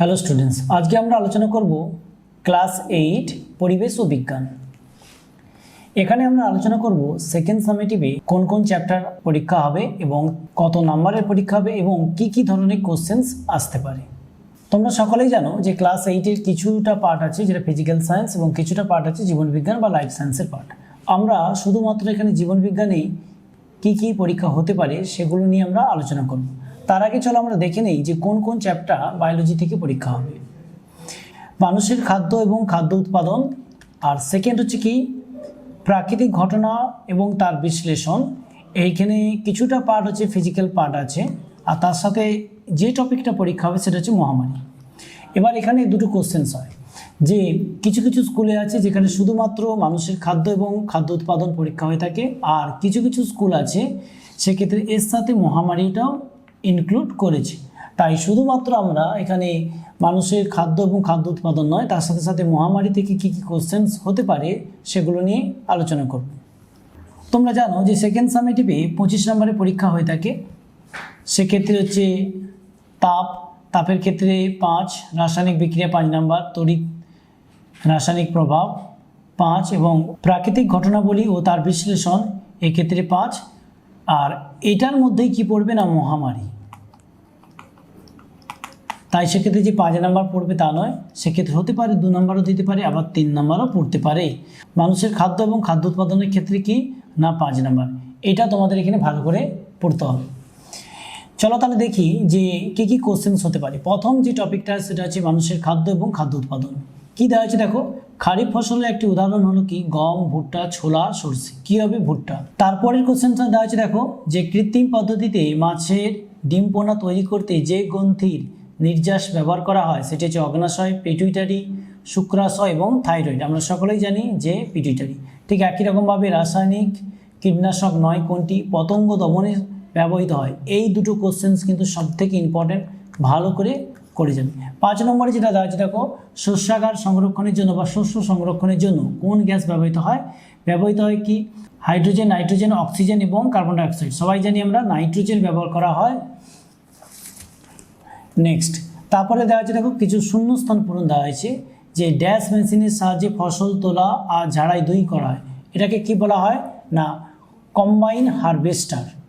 Hello students আজকে আমরা আলোচনা করব ক্লাস এইট পরিবেশ ও বিজ্ঞান। এখানে আমরা আলোচনা করব সেকেন্ড সামেটিভে কোন কোন চ্যাপ্টার পরীক্ষা হবে এবং কত নাম্বারের পরীক্ষা হবে এবং কি কি ধরনের কোশ্চেন্স আসতে পারে। তোমরা সকলেই জানো যে ক্লাস এইটের কিছুটা পার্ট আছে যেটা ফিজিক্যাল সায়েন্স এবং কিছুটা পার্ট আছে জীবনবিজ্ঞান বা লাইফ সায়েন্সের পার্ট আমরা শুধুমাত্র এখানে জীবনবিজ্ঞানেই কি কি পরীক্ষা হতে পারে সেগুলো নিয়ে আমরা আলোচনা করব। তার আগে চলো আমরা দেখে নেই যে কোন কোন চ্যাপ্টার বায়োলজি থেকে পরীক্ষা হবে। মানুষের খাদ্য এবং খাদ্য উৎপাদন, আর সেকেন্ড হচ্ছে কি, প্রাকৃতিক ঘটনা এবং তার বিশ্লেষণ। এইখানে কিছুটা পার্ট হচ্ছে ফিজিক্যাল পার্ট আছে, আর তার সাথে যে টপিকটা পরীক্ষা হবে সেটা হচ্ছে মহামারী। এবার এখানে দুটো কোশ্চেন্স হয়। যে কিছু কিছু স্কুলে আছে যেখানে শুধুমাত্র মানুষের খাদ্য এবং খাদ্য উৎপাদন পরীক্ষা হয়ে থাকে, আর কিছু কিছু স্কুল আছে সেক্ষেত্রে এর সাথে মহামারীটাও ইনক্লুড করেছে। তাই শুধুমাত্র আমরা এখানে মানুষের খাদ্য এবং খাদ্য উৎপাদন নয়, তার সাথে সাথে মহামারী থেকে কী কী কোশ্চেন্স হতে পারে সেগুলো নিয়ে আলোচনা করব। তোমরা জানো যে সেকেন্ড সামেটিভে পঁচিশ নম্বরে পরীক্ষা হয়ে থাকে। সেক্ষেত্রে হচ্ছে তাপ, তাপের ক্ষেত্রে পাঁচ, রাসায়নিক বিক্রিয়া পাঁচ নাম্বার, তড়িৎ, রাসায়নিক প্রভাব পাঁচ এবং প্রাকৃতিক ঘটনাবলী ও তার বিশ্লেষণ এক্ষেত্রে পাঁচ। আর এটার মধ্যেই কি পড়বে না মহামারী? তাই সেক্ষেত্রে যে পাঁচ নাম্বার পড়বে তা নয়, সেক্ষেত্রে হতে পারে, দু নাম্বারও দিতে পারে, আবার তিন নাম্বারও পড়তে পারে। মানুষের খাদ্য এবং খাদ্য উৎপাদনের ক্ষেত্রে কি না পাঁচ নাম্বার? এটা তোমাদের এখানে ভালো করে পড়তে হবে। চলো তাহলে দেখি যে কী কী কোশ্চেন্স হতে পারে। প্রথম যে টপিকটা সেটা হচ্ছে মানুষের খাদ্য এবং খাদ্য উৎপাদন। কী দেওয়া হয়েছে দেখো? খারিফ ফসলের একটি উদাহরণ হলো কি? গম, ভুট্টা, ছোলা, সরষে। কী হবে ভুট্টা তারপরের কোশ্চেনটা দেওয়া হয়েছে, দেখো, যে কৃত্রিম পদ্ধতিতে মাছের ডিম পোনা তৈরি করতে যে গ্রন্থির নির্যাস ব্যবহার করা হয়, সেটি হচ্ছে অগ্নাশয় পেটুইটারি শুক্রাশয় এবং থাইরয়েড আমরা সকলেই জানি যে পিটুইটারি ঠিক একই রকমভাবে রাসায়নিক কীটনাশক নয়, কোনটি? পতঙ্গ দমনে ব্যবহৃত হয়। এই দুটো কোশ্চেন্স কিন্তু সব থেকে ইম্পর্টেন্ট ভালো করে করে যাবে। পাঁচ নম্বরে যেটা দেওয়া আছে, দেখো, শস্যাগার সংরক্ষণের জন্য বা শস্য সংরক্ষণের জন্য কোন গ্যাস ব্যবহৃত হয়? ব্যবহৃত হয় কি? হাইড্রোজেন, নাইট্রোজেন, অক্সিজেন এবং কার্বন ডাইঅক্সাইড। সবাই জানি আমরা নাইট্রোজেন ব্যবহার করা হয়। নেক্সট, তারপরে দেওয়া আছে, দেখো, কিছু শূন্যস্থান পূরণ দেওয়া হয়েছে, যে ড্যাশ মেশিনের সাহায্যে ফসল তোলা আর ঝাড়াই দুই করা হয়। এটাকে কি বলা হয়? না, কম্বাইন হারভেস্টার।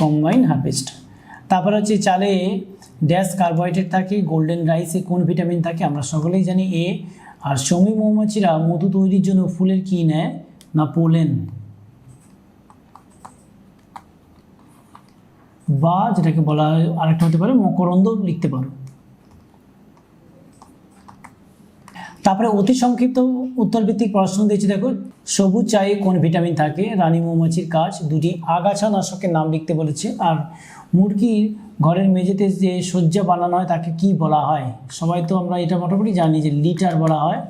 কম্বাইন হারভেস্ট তারপর হচ্ছে চালে ড্যাশ কার্বোহাইড্রেট থাকে গোল্ডেন রাইসে কোন ভিটামিন থাকে, আমরা সকলেই জানি এ আর শ্রমিক মৌমাছিরা মধু তৈরির জন্য ফুলের কী নেয়? না পোলেন। বা যেটাকে বলা হয়, আরেকটা হতে পারে মকরন্দ লিখতে পারো। তারপরে অতি সংক্ষিপ্ত উত্তরভিত্তিক প্রশ্ন দিয়েছি, দেখো, সবুজ চায়ে কোন ভিটামিন থাকে? রানী মৌমাছির কাজ দুটি আগাছা নাশকের নাম লিখতে বলেছে, আর মুরগির ঘরের মেঝেতে যে শয্যা বানানো হয় তাকে কি বলা হয়? সবাই তো আমরা এটা মোটামুটি জানি যে লিটার বলা হয়,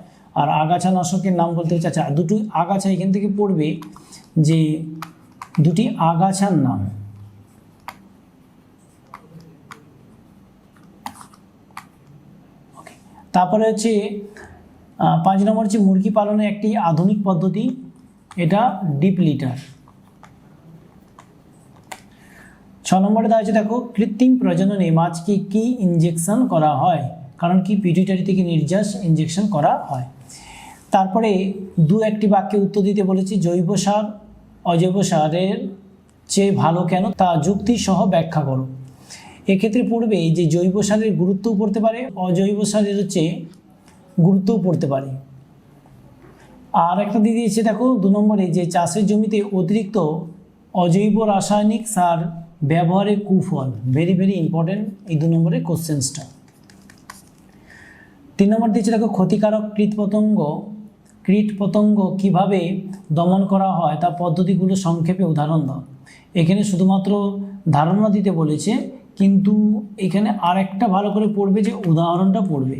আর আগাছা নাশকের নাম বলতে হচ্ছে আচ্ছা দুটি আগাছা এখান থেকে পড়বে যে দুটি আগাছার নাম। তারপরে হচ্ছে পাঁচ নম্বর হচ্ছে মুরগি পালনের একটি আধুনিক পদ্ধতি, এটা ডিপ লিটার ছ নম্বরে দেওয়া আছে দেখো, কৃত্রিম প্রজননে মাছকে কি ইঞ্জেকশন করা হয়? কারণ কি পিডিটারি থেকে নির্যাস ইঞ্জেকশন করা হয়। তারপরে দু একটি বাক্যে উত্তর দিতে বলেছি, জৈব সার, অজৈব সারের চেয়ে ভালো কেন? তা যুক্তি সহ ব্যাখ্যা করো। এক্ষেত্রে পড়বে যে জৈব সারের গুরুত্বও পড়তে পারে, অজৈব সারের হচ্ছে গুরুত্বও পড়তে পারে। আর একটা দিয়ে দিয়েছে, দেখো, দু নম্বরে যে চাষের জমিতে অতিরিক্ত অজৈব রাসায়নিক সার ব্যবহারের কুফল। ভেরি ভেরি ইম্পর্টেন্ট এই দু নম্বরের কোশ্চেন্সটা তিন নম্বর দিয়েছে, দেখো, ক্ষতিকারক কীটপতঙ্গ কীটপতঙ্গ কীভাবে দমন করা হয়, তার পদ্ধতিগুলো সংক্ষেপে উদাহরণ দাও। এখানে শুধুমাত্র ধারণা দিতে বলেছে, কিন্তু এখানে আর একটা ভালো করে পড়বে যে উদাহরণটা পড়বে।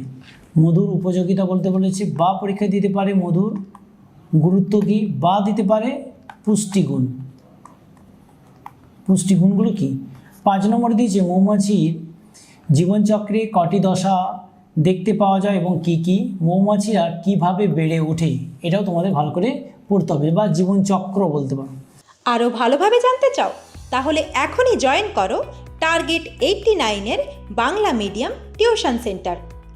মধুর উপযোগিতা বলতে বলেছে। বা পরীক্ষা দিতে পারে মধুর। গুরুত্ব কী? বা দিতে পারে পুষ্টিগুণ। পুষ্টিগুণগুলো কি? পাঁচ নম্বর দিয়েছে মৌমাছির জীবনচক্রে কটি দশা দেখতে পাওয়া যায় এবং কি কি? মৌমাছিরা কীভাবে বেড়ে ওঠে? এটাও তোমাদের ভালো করে পড়তে হবে বা জীবনচক্র বলতে পারো। আরও ভালোভাবে জানতে চাও? তাহলে এখনই জয়েন করো টার্গেট এইটটি নাইনের Bangla medium tuition centre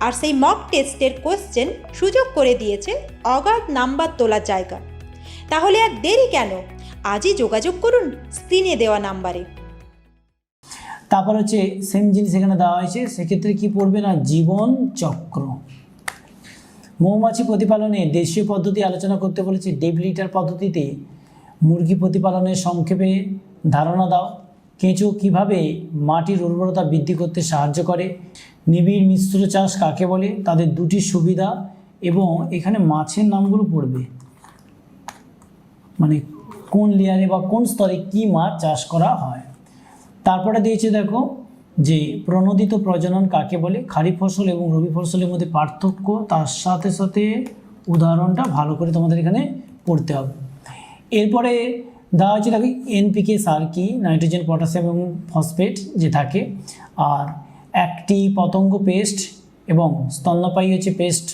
আর সেই মক টেস্টের কোশ্চেন সুযোগ করে দিয়েছে অগাধ নাম্বার তোলার জায়গা। তাহলে আর দেরি কেন? আজই যোগাযোগ করুন স্ক্রিনে দেওয়া নাম্বারে। তারপর হচ্ছে সেম জিনিস এখানে দেওয়া হয়েছে, সেক্ষেত্রে কি পড়বে না? জীবন চক্র। মৌমাছি প্রতিপালনে দেশীয় পদ্ধতি আলোচনা করতে বলেছি ডেভলিটার পদ্ধতিতে। মুরগি প্রতিপালনের সংক্ষেপে ধারণা দাও। কেঁচো কীভাবে মাটির উর্বরতা বৃদ্ধি করতে সাহায্য করে? নিবিড় মিশ্র চাষ কাকে বলে? তাদের দুটি সুবিধা এবং এখানে মাছের নামগুলো পড়বে। মানে কোন লেয়ারে বা কোন স্তরে কি মাছ চাষ করা হয়? তারপরে দিয়েছে দেখো যে প্রণোদিত প্রজনন কাকে বলে? খারিফ ফসল এবং রবি ফসলের মধ্যে পার্থক্য, তার সাথে সাথে উদাহরণটা ভালো করে তোমাদের এখানে পড়তে হবে। এরপরে দেওয়া হচ্ছে দেখো এনপিকে সার কি? নাইট্রোজেন পটাশিয়াম এবং ফসফেট যে থাকে। আর একটি পতঙ্গ পেস্ট এবং স্তন্যপায়ী হচ্ছে পেস্ট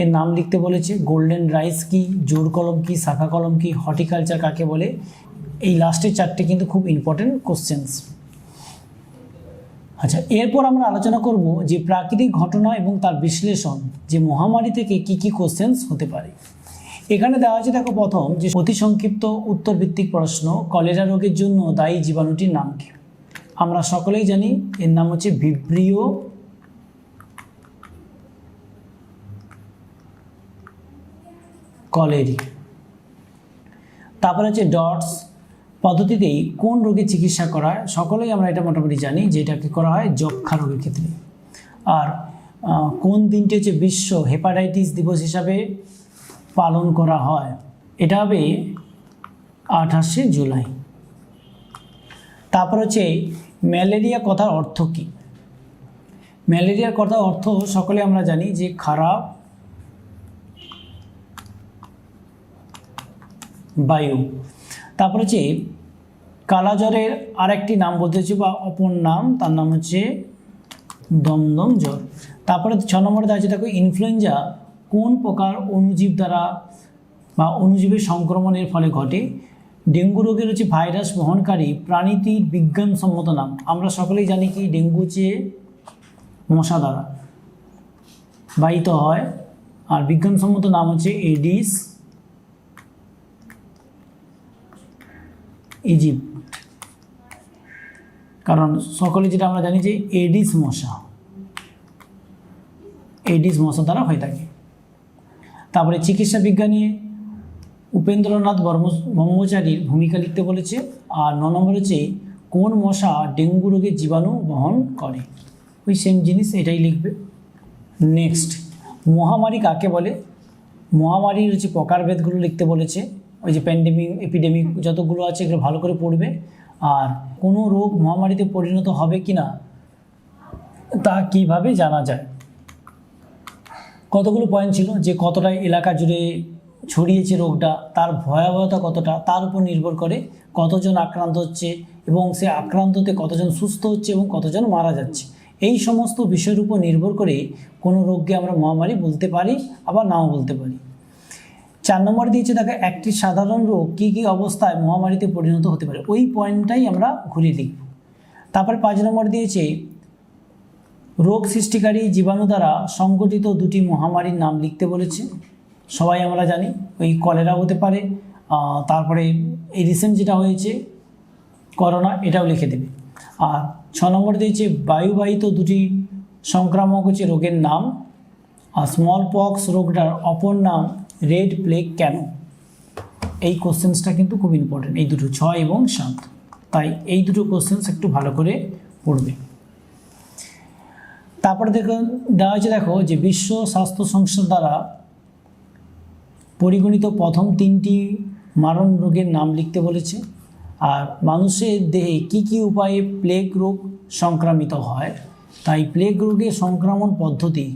এর নাম লিখতে বলেছে গোল্ডেন রাইস কি, জোর কলম কি, শাখা কলম কি হর্টিকালচার কাকে বলে? এই লাস্টের চারটে কিন্তু খুব ইম্পর্টেন্ট কোশ্চেন্স আচ্ছা এরপর আমরা আলোচনা করব যে প্রাকৃতিক ঘটনা এবং তার বিশ্লেষণ যে মহামারী থেকে কি কি কোশ্চেন্স হতে পারে। এখানে দেওয়া আছে দেখো প্রথম যে অতি সংক্ষিপ্ত উত্তর ভিত্তিক প্রশ্ন, কলেরা রোগের জন্য দায়ী জীবাণুটির নাম কি? আমরা সকলেই জানি এর নাম হচ্ছে ভিব্রিও কলেরি। তারপরে হচ্ছে ডটস। পদ্ধতিতেই কোন রোগের চিকিৎসা করা হয়, সকলেই আমরা এটা মোটামুটি জানি যে এটাকে করা হয় যক্ষা রোগের ক্ষেত্রে। আর কোন দিনটি হচ্ছে বিশ্ব হেপাটাইটিস দিবস হিসাবে পালন করা হয়, এটা হবে আঠাশে জুলাই। তারপর হচ্ছে ম্যালেরিয়া কথার অর্থ কী? ম্যালেরিয়ার কথার অর্থ সকলে আমরা জানি যে খারাপ বায়ু। তারপর হচ্ছে কালাজ্বরের আরেকটি নাম বলতে হচ্ছে বা অপর নাম, তার নাম হচ্ছে দমদম জ্বর। তারপরে ছ নম্বরে দেওয়া আছে, দেখো ইনফ্লুয়েঞ্জা কোন প্রকার অণুজীব দ্বারা বা অণুজীবের সংক্রমণের ফলে ঘটে? ডেঙ্গু রোগের হচ্ছে ভাইরাস বহনকারী প্রাণীটির বিজ্ঞানসম্মত নাম। আমরা সকলেই জানি কি ডেঙ্গু হচ্ছে মশা দ্বারা বাহিত হয়। আর বিজ্ঞানসম্মত নাম হচ্ছে এডিস ইজিপ্ট। কারণ সকলে যেটা আমরা জানি যে এডিস মশা এডিস মশা দ্বারা হয়ে থাকে। তারপরে চিকিৎসা বিজ্ঞানী উপেন্দ্রনাথ ব্রহ্মচারীর ভূমিকা লিখতে বলেছে আর ন নম্বর হচ্ছে, কোন মশা ডেঙ্গু রোগের জীবাণু বহন করে? ওই সেম জিনিস এটাই লিখবে। নেক্সট মহামারী কাকে বলে? মহামারীর হচ্ছে প্রকারভেদগুলো লিখতে বলেছে, ওই যে প্যান্ডেমিক এপিডেমিক যতগুলো আছে এগুলো ভালো করে পড়বে। আর কোনো রোগ মহামারীতে পরিণত হবে কি না তা কীভাবে জানা যায়? কতগুলো পয়েন্ট ছিল? যে কতটা এলাকা জুড়ে ছড়িয়েছে রোগটা, তার ভয়াবহতা কতটা, তার উপর নির্ভর করে কতজন আক্রান্ত হচ্ছে এবং সে আক্রান্ততে কতজন সুস্থ হচ্ছে এবং কতজন মারা যাচ্ছে। এই সমস্ত বিষয়ের উপর নির্ভর করে কোনো রোগকে আমরা মহামারী বলতে পারি, আবার নাও বলতে পারি। চার নম্বর দিয়েছে দেখো, একটি সাধারণ রোগ কী কী অবস্থায় মহামারীতে পরিণত হতে পারে, ওই পয়েন্টটাই আমরা ঘুরিয়ে লিখব তারপরে পাঁচ নম্বর দিয়েছে, রোগ সৃষ্টিকারী জীবাণু দ্বারা সংগঠিত দুটি মহামারীর নাম লিখতে বলেছে। সবাই আমরা জানি, ওই কলেরা হতে পারে তারপরে এই রিসেন্ট যেটা হয়েছে করোনা এটাও লিখে দেবে। আর ছ নম্বর দিয়েছে বায়ুবাহিত দুটি সংক্রামক হচ্ছে রোগের নাম, আর স্মল পক্স রোগটার অপর নাম রেড প্লেগ কেন? এই কোশ্চেন্সটা কিন্তু খুব ইম্পর্টেন্ট এই দুটো ছয় এবং সাত। তাই এই দুটো কোশ্চেন্স একটু ভালো করে পড়বে। তারপরে দেখো দেওয়া হয়েছে, দেখো, যে বিশ্ব স্বাস্থ্য সংস্থা দ্বারা পরিগণিত প্রথম তিনটি মারণ রোগের নাম লিখতে বলেছে। আর মানুষের দেহে কি কি উপায়ে প্লেগ রোগ সংক্রামিত হয়, তাই প্লেগ রোগের সংক্রমণ পদ্ধতি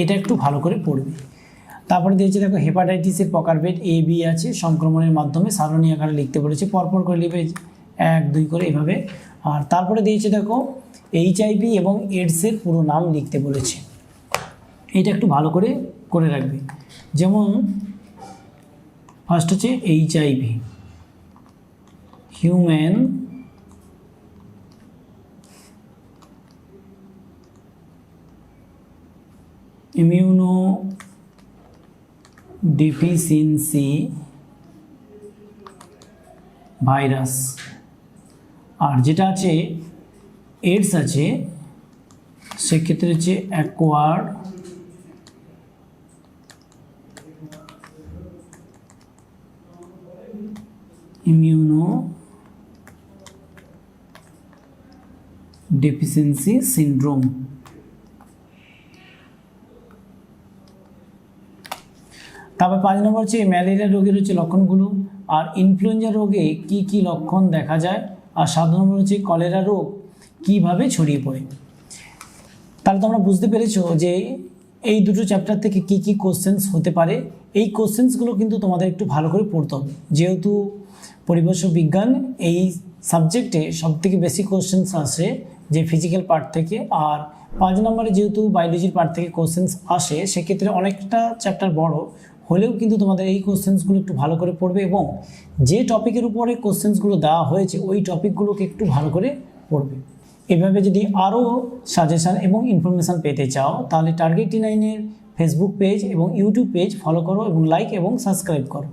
এটা একটু ভালো করে পড়বে। তারপরে দিয়েছে দেখো, হেপাটাইটিসের প্রকারভেদ এ বি আছে, সংক্রমণের মাধ্যমে সারণী আকারে লিখতে বলেছে, পরপর করে লিখবে এক, দুই করে এভাবে। আর তারপরে দিয়েছে দেখো এইচআইভি এবং এডসের পুরো নাম লিখতে বলেছে। এটা একটু ভালো করে করে রাখবে। যেমন ফার্স্ট হচ্ছে HIV human immunodeficiency virus আর যেটা আছে এডস আছে, সেক্ষেত্রে হচ্ছে অ্যাকোয়ার্ড ইমিউনো ডেফিসিয়েন্সি সিন্ড্রোম তারপর পাঁচ নম্বর হচ্ছে ম্যালেরিয়া রোগের হচ্ছে লক্ষণগুলো। আর ইনফ্লুয়েঞ্জা রোগে কি কি লক্ষণ দেখা যায়? আর সাত নম্বর হচ্ছে কলেরা রোগ কীভাবে ছড়িয়ে পড়ে? তাহলে তোমরা বুঝতে পেরেছ যে এই দুটো চ্যাপ্টার থেকে কি কি কোশ্চেন্স হতে পারে। এই কোশ্চেন্সগুলো কিন্তু তোমাদের একটু ভালো করে পড়তে হবে। যেহেতু পরিবেশ বিজ্ঞান এই সাবজেক্টে সবথেকে বেশি কোশ্চেন্স আসে যে ফিজিক্যাল পার্ট থেকে। আর পাঁচ নম্বরে যেহেতু বায়োলজির পার্ট থেকে কোশ্চেন্স আসে, সেক্ষেত্রে অনেকটা চ্যাপ্টার বড়। হলেও কিন্তু তোমাদের এই কোশ্চেন্সগুলো একটু ভালো করে পড়বে এবং যে টপিকের উপরে কোশ্চেন্সগুলো দেওয়া হয়েছে, ওই টপিকগুলোকে একটু ভালো করে পড়বে। এভাবে যদি আরও সাজেশান এবং ইনফরমেশান পেতে চাও, তাহলে টার্গেট নাইনের ফেসবুক পেজ এবং ইউটিউব পেজ ফলো করো এবং লাইক এবং সাবস্ক্রাইব করো।